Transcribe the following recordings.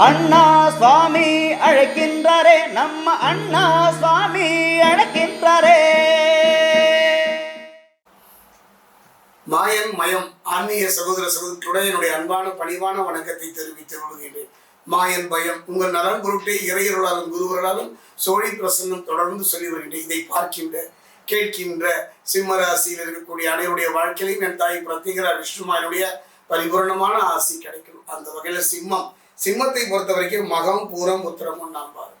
அண்ணா சுவாமி அழைக்கின்றாரே நம்ம அண்ணா சுவாமி அழைக்கின்றாரே. மாயன் மயம் ஆன்மீக சகோதர சகோதரத்துடன் என்னுடைய அன்பான பணிவான வணக்கத்தை தெரிவித்துக் கொள்கின்றேன் மாயன் பயம் உங்கள் நலன் பொருட்டே இறையர்களாலும் குருவர்களாலும் சோழி பிரசன்னம் தொடர்ந்து சொல்லி வருகின்றேன். இதை பார்க்கின்ற கேட்கின்ற சிம்மராசியில் இருக்கக்கூடிய அனைவருடைய வாழ்க்கையிலையும் என் தாய் பிரத்யேகரா விஷ்ணுமாயனுடைய பரிபூர்ணமான ஆசி கிடைக்கும் அந்த வகையில் சிம்மம் சிம்மத்தை பொறுத்த வரைக்கும் மகம் பூரம் உத்திரம் நம்பார்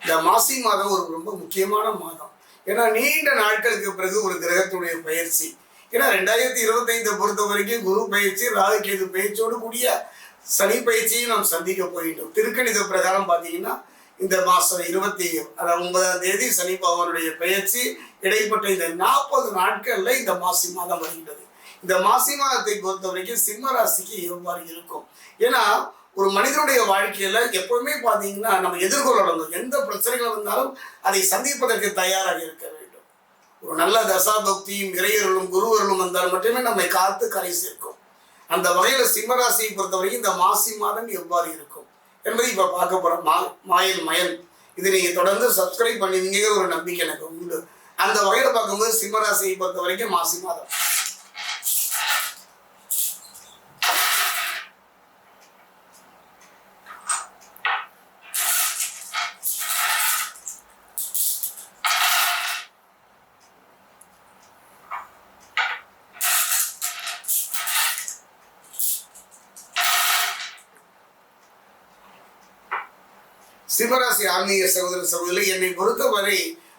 இந்த மாசி மாதம் ஒரு ரொம்ப முக்கியமான மாதம். ஏன்னா நீண்ட நாட்களுக்கு பிறகு ஒரு கிரகத்துடைய பயிற்சி. ஏன்னா ரெண்டாயிரத்தி இருபத்தைந்தை பொறுத்த வரைக்கும் குரு பயிற்சி ராகு கேது பயிற்சியோடு கூடிய சனி பயிற்சியும் நாம் சந்திக்க போயிட்டோம் திருக்கணித பிரகாரம் பார்த்தீங்கன்னா இந்த மாதம் இருபத்தி அதாவது ஒன்பதாம் தேதி சனி பகவானுடைய பயிற்சி இடைப்பட்ட இந்த நாற்பது நாட்கள்ல இந்த மாசி மாதம் வருகின்றது. இந்த மாசி மாதத்தை பொறுத்த வரைக்கும் சிம்ம ராசிக்கு எவ்வாறு இருக்கும். ஏன்னா ஒரு மனிதனுடைய வாழ்க்கையில் எப்பவுமே பார்த்தீங்கன்னா நம்ம எதிர்கொள்ளணும். எந்த பிரச்சனைகள் வந்தாலும் அதை சந்திப்பதற்கு தயாராக இருக்க வேண்டும். ஒரு நல்ல தசாபக்தியும் இறையர்களும் குருவர்களும் வந்தால் மட்டுமே நம்மை காத்து கரை சேர்க்கும். அந்த வகையில் சிம்மராசியை பொறுத்த வரைக்கும் இந்த மாசி மாதம் எவ்வாறு இருக்கும்? என்பதை இப்போ பார்க்க போகிறோம் மா மாயல் மயல். இதை நீங்கள் தொடர்ந்து சப்ஸ்கிரைப் பண்ணுவீங்கிற ஒரு நம்பிக்கை எனக்கு உண்டு. அந்த வகையில் பார்க்கும்போது சிம்மராசியை பொறுத்த வரைக்கும் மாசி மாதம். சிவராசி ஆன்மீக சகோதர சகோதரி என்னை பொறுத்தவரை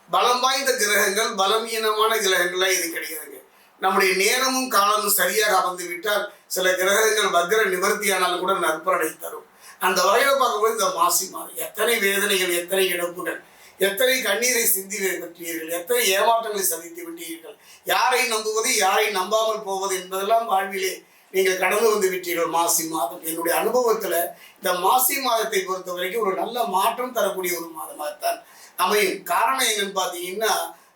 பலம் வாய்ந்த கிரகங்கள் பலவீனமான கிரகங்களாக இது கிடையாதுங்க. நம்முடைய நேரமும் காலமும் சரியாக அமர்ந்து விட்டால் சில கிரகங்கள் வக்ர நிவர்த்தியானாலும் கூட நற்பலனை தரும். அந்த வகையில் பார்க்கும்போது இந்த மாசி மாதம் எத்தனை வேதனைகள் எத்தனை இழப்புகள் எத்தனை கண்ணீரை சிந்தி பற்றியீர்கள் எத்தனை ஏமாற்றங்களை சந்தித்து விட்டீர்கள் யாரை நம்புவது யாரை நம்பாமல் போவது என்பதெல்லாம் வாழ்விலே நீங்கள் கடந்து வந்து விட்டீர்கள் மாசி மாதம். என்னுடைய அனுபவத்தில் இந்த மாசி மாதத்தை பொறுத்த வரைக்கும் ஒரு நல்ல மாற்றம் தரக்கூடிய ஒரு மாதமாகத்தான் அமையும். காரணம் என்னன்னு பார்த்தீங்கன்னா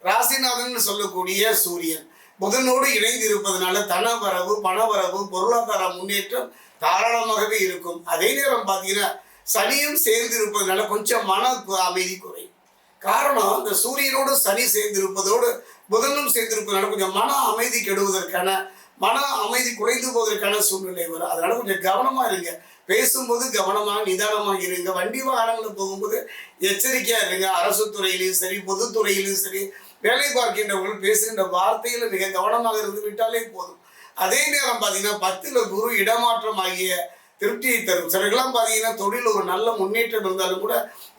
ராசிநாதன் சொல்லக்கூடிய சூரியன். புதனோடு இணைந்து இருப்பதனால தனவரவு பணவரவு பொருளாதார முன்னேற்றம் தாராளமாகவே இருக்கும். அதே நேரம் பார்த்தீங்கன்னா சனியும் சேர்ந்து இருப்பதனால கொஞ்சம் மன அமைதி குறையும். காரணம் இந்த சூரியனோடு சனி சேர்ந்திருப்பதோடு புதனும் சேர்ந்திருப்பதனால கொஞ்சம் மன அமைதி கெடுவதற்கான மன அமைதி குறைந்து போவதற்கான சூழ்நிலை வரும். அதனால கொஞ்சம் கவனமா இருங்க. பேசும்போது கவனமாக நிதானமாக இருங்க. வண்டி வாகனங்களில் போகும்போது எச்சரிக்கையாக இருங்க. அரசு துறையிலையும் சரி பொதுத்துறையிலையும் சரி வேலை பார்க்கின்றவர்கள் பேசுகின்ற வார்த்தையில மிக கவனமாக இருந்து விட்டாலே போதும். அதே நேரம் பார்த்தீங்கன்னா பத்துல குரு இடமாற்றம் ஆகிய திருப்தியை தரும். சிலர்கள்லாம் பார்த்தீங்கன்னா தொழில் ஒரு நல்ல முன்னேற்றம் இருந்தாலும் கூட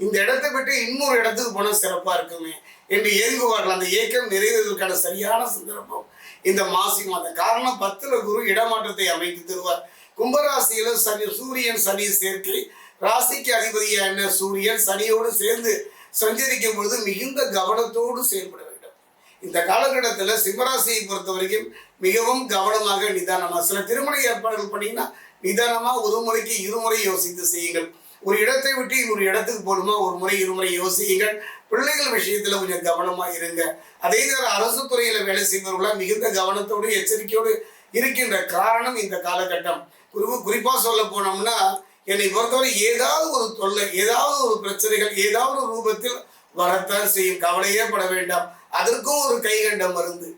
இந்த இடத்தை விட்டு இன்னொரு இடத்துக்கு போனால் சிறப்பாக இருக்குமே என்று ஏங்குவார்கள். அந்த ஏக்கம் நிறைவேறுவதற்கான சரியான சந்தர்ப்பம் இந்த மாசி மாதம் காரணம் பத்துல குரு இடமாற்றத்தை அமைத்து தருவார். கும்பராசியில சனி சூரியன் சனி சேர்க்கை ராசிக்கு அதிபதியான சூரியன் சனியோடு சேர்ந்து சஞ்சரிக்கும் பொழுது மிகுந்த கவனத்தோடு செயல்பட வேண்டும். இந்த காலகட்டத்தில் சிம்மராசியை பொறுத்த வரைக்கும் மிகவும் கவனமாக நிதானமாக சில திருமண ஏற்பாடுகள் பண்ணீங்கன்னா நிதானமாக ஒரு முறைக்கு இருமுறை யோசித்து செய்யுங்கள். ஒரு இடத்தை விட்டு இன்னொரு இடத்துக்கு போகணுமா? ஒரு முறை இருமுறை யோசியுங்கள். பிள்ளைகள் விஷயத்துல கொஞ்சம் கவனமா இருங்க. அதே நேரம் அரசு துறையில வேலை செய்பவர்களாம் மிகுந்த கவனத்தோடு எச்சரிக்கையோடு இருக்கின்ற காரணம் இந்த காலகட்டம். குறிப்பு குறிப்பா சொல்ல போனோம்னா என்னை பொறுத்தவரை ஏதாவது ஒரு தொல்லை ஏதாவது ஒரு பிரச்சனைகள் ஏதாவது ஒரு ரூபத்தில் வரத்தான் செய்யும். கவலையே பட வேண்டாம். அதற்கும் ஒரு கைகண்ட மருந்து.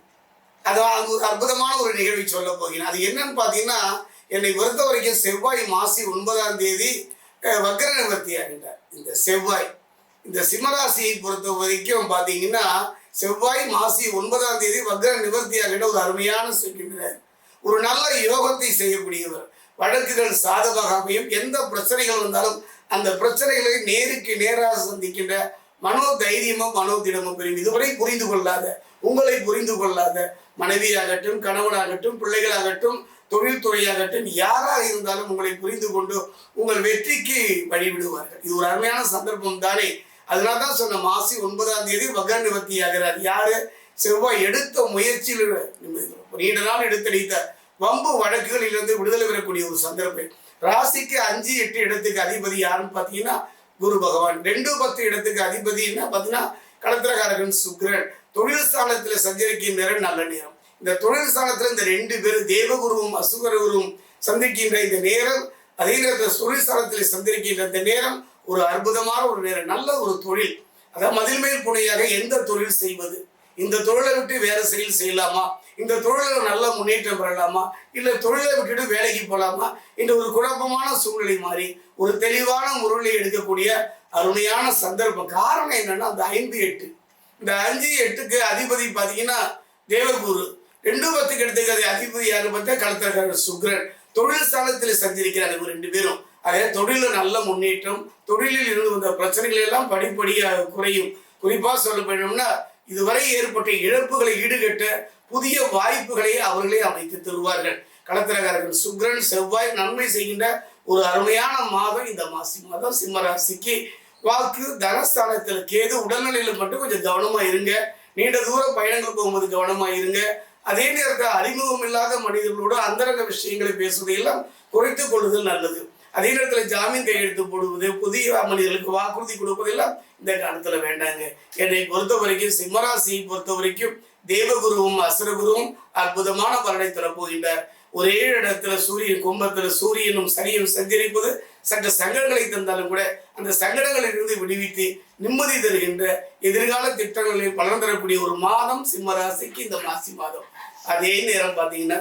அது அது ஒரு அற்புதமான ஒரு நிகழ்வை சொல்ல போகிறேன். அது என்னன்னு பார்த்தீங்கன்னா என்னை பொறுத்த வரைக்கும் செவ்வாய் மாசி ஒன்பதாம் தேதி அஹ், வக்ர நிவர்த்தி ஆகின்றார். இந்த செவ்வாய். இந்த சிம்மராசியை பொறுத்த வரைக்கும் பார்த்தீங்கன்னா செவ்வாய் மாசி ஒன்பதாம் தேதி வக்ர நிவர்த்தி ஆகிட்ட ஒரு அருமையான சொல்கின்றார் ஒரு நல்ல யோகத்தை செய்யக்கூடியவர். வழக்குகள் சாதகமாக அமையும். எந்த பிரச்சனைகள் வந்தாலும் அந்த பிரச்சனைகளை நேருக்கு நேராக சந்திக்கின்ற மனோ தைரியமும் மனோ திடமும் பெறும். இதுவரை புரிந்து கொள்ளாத உங்களை புரிந்து கொள்ளாத மனைவியாகட்டும் கணவனாகட்டும் பிள்ளைகளாகட்டும் தொழில்துறையாகட்டும் யாராக இருந்தாலும் உங்களை புரிந்து கொண்டு உங்கள் வெற்றிக்கு வழிவிடுவார்கள். இது ஒரு அருமையான சந்தர்ப்பம் தானே? அதனால தான் சொன்ன மாசி ஒன்பதாம் தேதி வக நிவர்த்தி ஆகிறார். யாரு? செவ்வாய் எடுத்த முயற்சியில் நீண்ட நாள் எடுத்தடித்த வம்பு வழக்குகளிலிருந்து விடுதலை பெறக்கூடிய ஒரு சந்தர்ப்பம். ராசிக்கு அஞ்சு எட்டு இடத்துக்கு அதிபதி யாருன்னு பார்த்தீங்கன்னா குரு பகவான். ரெண்டு பத்து இடத்துக்கு அதிபதி என்ன பார்த்தீங்கன்னா கடத்திரகாரகன் சுக்கிரன். தொழில் ஸ்தானத்தில் சஞ்சரிக்கின்ற நல்ல நேரம். இந்த தொழில் ஸ்தானத்தில் இந்த ரெண்டு பேரும் தேவகுருவும் அசுகரகுருவும் சந்திக்கின்ற இந்த நேரம் அதே நேரத்தில் தொழிற்சாலத்தை சந்திக்கின்ற இந்த நேரம் ஒரு அற்புதமான ஒரு நேரம் நல்ல ஒரு தொழில். அதாவது மதில் மேல் புனையாக எந்த தொழில் செய்வது? இந்த தொழிலை விட்டு வேற செயல் செய்யலாமா? இந்த தொழிலில் நல்ல முன்னேற்றம் பெறலாமா? இல்லை தொழிலை விட்டுட்டு வேலைக்கு போகலாமா என்ற ஒரு குழப்பமான சூழ்நிலை மாறி ஒரு தெளிவான முறையை எடுக்கக்கூடிய அருமையான சந்தர்ப்பம். காரணம் என்னன்னா அந்த ஐந்து எட்டு. இந்த அஞ்சு எட்டுக்கு அதிபதி பார்த்தீங்கன்னா தேவகுரு. ரெண்டு பத்துக்கு எடுத்துக்கிறது அதிபதி யாரு பார்த்தா களத்திரக்காரர் சுக்ரன் தொழில் ஸ்தானத்தில் சந்திருக்கிறார் இவங்க ரெண்டு பேரும். அதே தொழிலில் நல்ல முன்னேற்றம் தொழிலில் இருந்து வந்த பிரச்சனைகள் எல்லாம் படிப்படியாக குறையும். குறிப்பாக சொல்ல போனோம்னா இதுவரை ஏற்பட்ட இழப்புகளை ஈடுகட்ட புதிய வாய்ப்புகளை அவர்களே அமைத்து தருவார்கள். களத்திரக்காரர்கள் சுக்ரன் செவ்வாய் நன்மை செய்கின்ற ஒரு அருமையான மாதம் இந்த மாசி மாதம். சிம்மராசிக்கு வாக்கு தனஸ்தானத்தில் கேது உடல்நிலையில் மட்டும் கொஞ்சம் கவனமாக இருங்க. நீண்ட தூர பயணங்கள் போகும்போது கவனமாக இருங்க. அதே நேரத்தில் அறிமுகம் இல்லாத மனிதர்களோடு அந்தரங்க விஷயங்களை பேசுவதையெல்லாம் குறைத்து கொள்வது நல்லது. அதே நேரத்தில் ஜாமீன் கையெழுத்து போடுவது புதிய மனிதர்களுக்கு வாக்குறுதி கொடுப்பதெல்லாம் இந்த காலத்துல வேண்டாங்க. என்னை பொறுத்த வரைக்கும் சிம்மராசியை பொறுத்த வரைக்கும் தேவகுருவும் அசுரகுருவும் அற்புதமான பலனை தரப்போகின்றார். ஒரே இடத்துல சூரியன் கும்பத்துல சூரியனும் சனியும் சஞ்சரிப்பது சற்று சங்கடங்களை தந்தாலும் கூட அந்த சங்கடங்களிலிருந்து விடுவித்து நிம்மதி தருகின்ற எதிர்கால திட்டங்களில் பலன் தரக்கூடிய ஒரு மாதம் சிம்ம ராசிக்கு இந்த மாசி மாதம். அதே நேரம் பார்த்தீங்கன்னா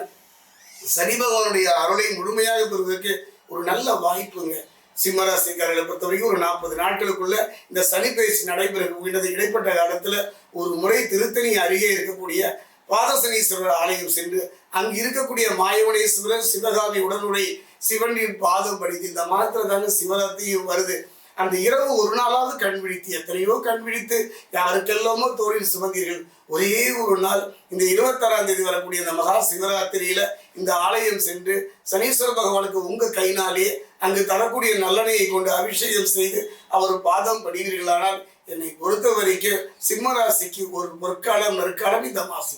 சனி பகவானுடைய அருளை முழுமையாக பெறுவதற்கு ஒரு நல்ல வாய்ப்புங்க. சிம்மராசிக்காரர்களை பொறுத்த வரைக்கும் ஒரு நாற்பது நாட்களுக்குள்ள இந்த சனி பயிற்சி நடைபெறக்கூடியது இடைப்பட்ட காலத்துல ஒரு முறை திருத்தணி அருகே இருக்கக்கூடிய பாதசனீஸ்வரர் ஆலயம் சென்று அங்கு இருக்கக்கூடிய மாயவனேஸ்வரர் சிவகாமி உடனுடைய சிவனின் பாதம் படித்து இந்த மாதத்துல தாங்க சிவராத்திரியும் வருது. அந்த இரவு ஒரு நாளாவது கண் விழித்து எத்தனையோ கண் விழித்து யாருக்கெல்லாமோ தோழில் சுமந்தீர்கள். ஒரே ஒரு நாள் இந்த இருபத்தாறாம் தேதி வரக்கூடிய இந்த மகா சிவராத்திரியில இந்த ஆலயம் சென்று சனீஸ்வர பகவானுக்கு உங்க கைனாலே அங்கு தரக்கூடிய நல்லனையை கொண்டு அபிஷேகம் செய்து அவர் பாதம் படுகிறீர்களானால் என்னை பொறுத்த வரைக்கும் சிம்மராசிக்கு ஒரு பொற்காலம் நற்காலம் இந்த மாசி